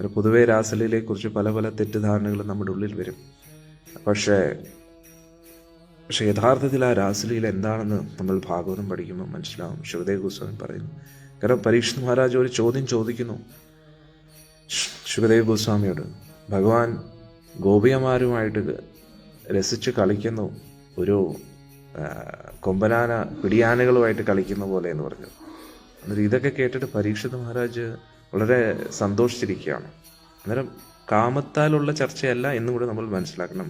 ഒരു പൊതുവെ രാസലീലയെക്കുറിച്ച് പല പല തെറ്റിദ്ധാരണകളും നമ്മുടെ ഉള്ളിൽ വരും. പക്ഷേ പക്ഷെ യഥാർത്ഥത്തിൽ ആ രാസലീല എന്താണെന്ന് നമ്മൾ ഭാഗവതം പഠിക്കുമ്പോൾ മനസ്സിലാവും. ശിവദേവ് ഗോസ്വാമി പറയുന്നു. കാരണം പരീക്ഷ മഹാരാജ് ഒരു ചോദ്യം ചോദിക്കുന്നു. ശിവദേവ ഗോസ്വാമിയോട് ഭഗവാൻ ഗോപിയമാരുമായിട്ട് രസിച്ച് കളിക്കുന്നു? ഒരു കൊമ്പനാന പിടിയാനകളുമായിട്ട് കളിക്കുന്ന പോലെ എന്ന് പറഞ്ഞു. എന്നിട്ട് ഇതൊക്കെ കേട്ടിട്ട് പരീക്ഷിത് മഹാരാജ് വളരെ സന്തോഷിച്ചിരിക്കുകയാണ്. അന്നേരം കാമത്താലുള്ള ചർച്ചയല്ല എന്നും കൂടെ നമ്മൾ മനസ്സിലാക്കണം.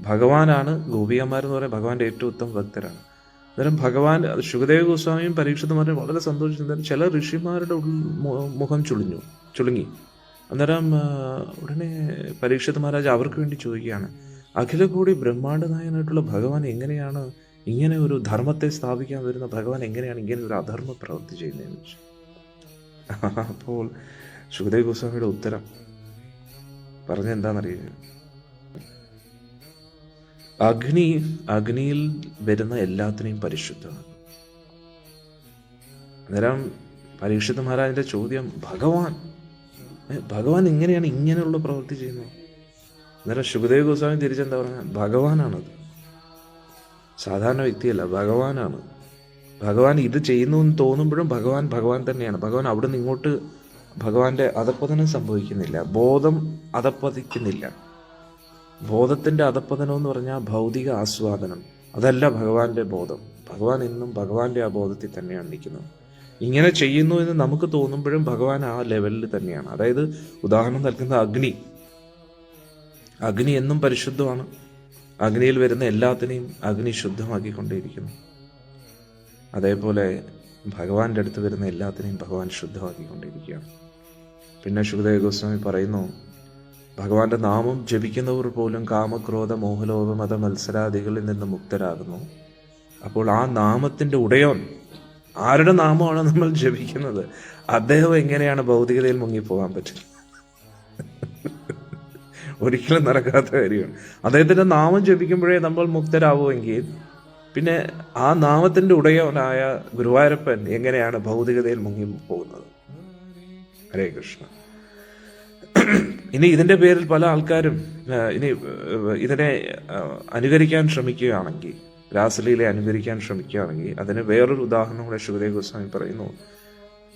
ഭഗവാനാണ് ഗോപിയന്മാരെന്ന് പറയുന്നത് ഭഗവാന്റെ ഏറ്റവും ഉത്തമ ഭക്തരാണ്. അന്നേരം ഭഗവാൻ ശുഖദേവ ഗോസ്വാമിയും പരീക്ഷിതമാരും വളരെ സന്തോഷിച്ചു ചില ഋഷിമാരുടെ മുഖം ചുളിഞ്ഞു ചുളുങ്ങി. അന്നേരം ഉടനെ പരീക്ഷിത് മഹാരാജ് അവർക്ക് വേണ്ടി ചോദിക്കുകയാണ് അഖില കൂടി ബ്രഹ്മാണ്ഡനായനായിട്ടുള്ള ഭഗവാൻ എങ്ങനെയാണ് ഇങ്ങനെ ഒരു ധർമ്മത്തെ സ്ഥാപിക്കാൻ വരുന്ന ഭഗവാൻ എങ്ങനെയാണ് ഇങ്ങനെ ഒരു അധർമ്മ പ്രവൃത്തി ചെയ്യുന്നതെന്ന്? ചോദിച്ചു അപ്പോൾ ശുഭദേവ് ഗോസ്വാമിയുടെ ഉത്തരം പറഞ്ഞ എന്താണെന്നറിയുക അഗ്നി അഗ്നിയിൽ വരുന്ന എല്ലാത്തിനെയും പരിശുദ്ധമാണ്. അന്നേരം പരീക്ഷിത മഹാരാജിന്റെ ചോദ്യം ഭഗവാൻ ഭഗവാൻ എങ്ങനെയാണ് ഇങ്ങനെയുള്ള പ്രവൃത്തി ചെയ്യുന്നത്? അന്നേരം ശുഭദേവ് ഗോസ്വാമി തിരിച്ചെന്താ പറഞ്ഞ? ഭഗവാനാണത്. സാധാരണ വ്യക്തിയല്ല ഭഗവാനാണ്. ഭഗവാൻ ഇത് ചെയ്യുന്നു എന്ന് തോന്നുമ്പോഴും ഭഗവാൻ ഭഗവാൻ തന്നെയാണ്. ഭഗവാൻ അവിടെ നിന്ന് ഇങ്ങോട്ട് ഭഗവാന്റെ അധപ്പതനം സംഭവിക്കുന്നില്ല. ബോധം അധപ്പതിക്കുന്നില്ല ബോധത്തിന്റെ അധപ്പതനം എന്ന് പറഞ്ഞാൽ ഭൗതിക ആസ്വാദനം. അതല്ല ഭഗവാന്റെ ബോധം. ഭഗവാൻ എന്നും ഭഗവാന്റെ ആ ബോധത്തിൽ തന്നെയാണ് നിൽക്കുന്നത്. ഇങ്ങനെ ചെയ്യുന്നു എന്ന് നമുക്ക് തോന്നുമ്പോഴും ഭഗവാൻ ആ ലെവലിൽ തന്നെയാണ്. അതായത് ഉദാഹരണം നൽകുന്ന അഗ്നി. അഗ്നി എന്നും പരിശുദ്ധമാണ്. അഗ്നിയിൽ വരുന്ന എല്ലാത്തിനെയും അഗ്നി ശുദ്ധമാക്കിക്കൊണ്ടേയിരിക്കുന്നു. അതേപോലെ ഭഗവാന്റെ അടുത്ത് വരുന്ന എല്ലാത്തിനെയും ഭഗവാൻ ശുദ്ധമാക്കിക്കൊണ്ടിരിക്കുകയാണ്. പിന്നെ ശുഭദേവ ഗോസ്വാമി പറയുന്നു ഭഗവാന്റെ നാമം ജപിക്കുന്നവർ പോലും കാമക്രോധ മോഹലോഭ മത മത്സരാദികളിൽ നിന്ന് മുക്തരാകുന്നു. അപ്പോൾ ആ നാമത്തിന്റെ ഉടയോൻ ആരുടെ നാമമാണ് നമ്മൾ ജപിക്കുന്നത്? അദ്ദേഹം എങ്ങനെയാണ് ഭൗതികതയിൽ മുങ്ങിപ്പോകാൻ പറ്റുന്നത്? ഒരിക്കലും നടക്കാത്ത കാര്യമാണ്. അദ്ദേഹത്തിന്റെ നാമം ജപിക്കുമ്പോഴേ നമ്മൾ മുക്തരാവുമെങ്കിൽ പിന്നെ ആ നാമത്തിന്റെ ഉടയവനായ ഗുരുവായൂരപ്പൻ എങ്ങനെയാണ് ഭൗതികതയിൽ മുങ്ങി പോകുന്നത്? ഹരേ കൃഷ്ണ. ഇനി ഇതിന്റെ പേരിൽ പല ആൾക്കാരും ഇനി ഇതിനെ അനുകരിക്കാൻ ശ്രമിക്കുകയാണെങ്കിൽ രാസലീലെ അനുകരിക്കാൻ ശ്രമിക്കുകയാണെങ്കിൽ അതിന് വേറൊരു ഉദാഹരണം കൂടെ ശിവദേവ് ഗോസ്വാമി പറയുന്നു.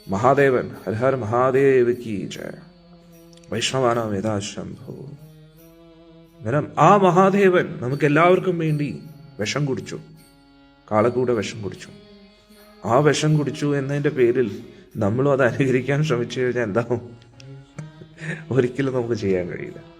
മഹാദേവൻ ഹരിഹർ മഹാദേവ് ജയ. വൈഷ്ണവാന വേദാശംഭവം ആ മഹാദേവൻ നമുക്ക് എല്ലാവർക്കും വേണ്ടി വിഷം കുടിച്ചു. കാളക്കൂടെ വിഷം കുടിച്ചു. ആ വിഷം കുടിച്ചു എന്നതിന്റെ പേരിൽ നമ്മളും അത് അനുകരിക്കാൻ ശ്രമിച്ചു കഴിഞ്ഞാൽ എന്താവും? ഒരിക്കലും നമുക്ക് ചെയ്യാൻ കഴിയില്ല.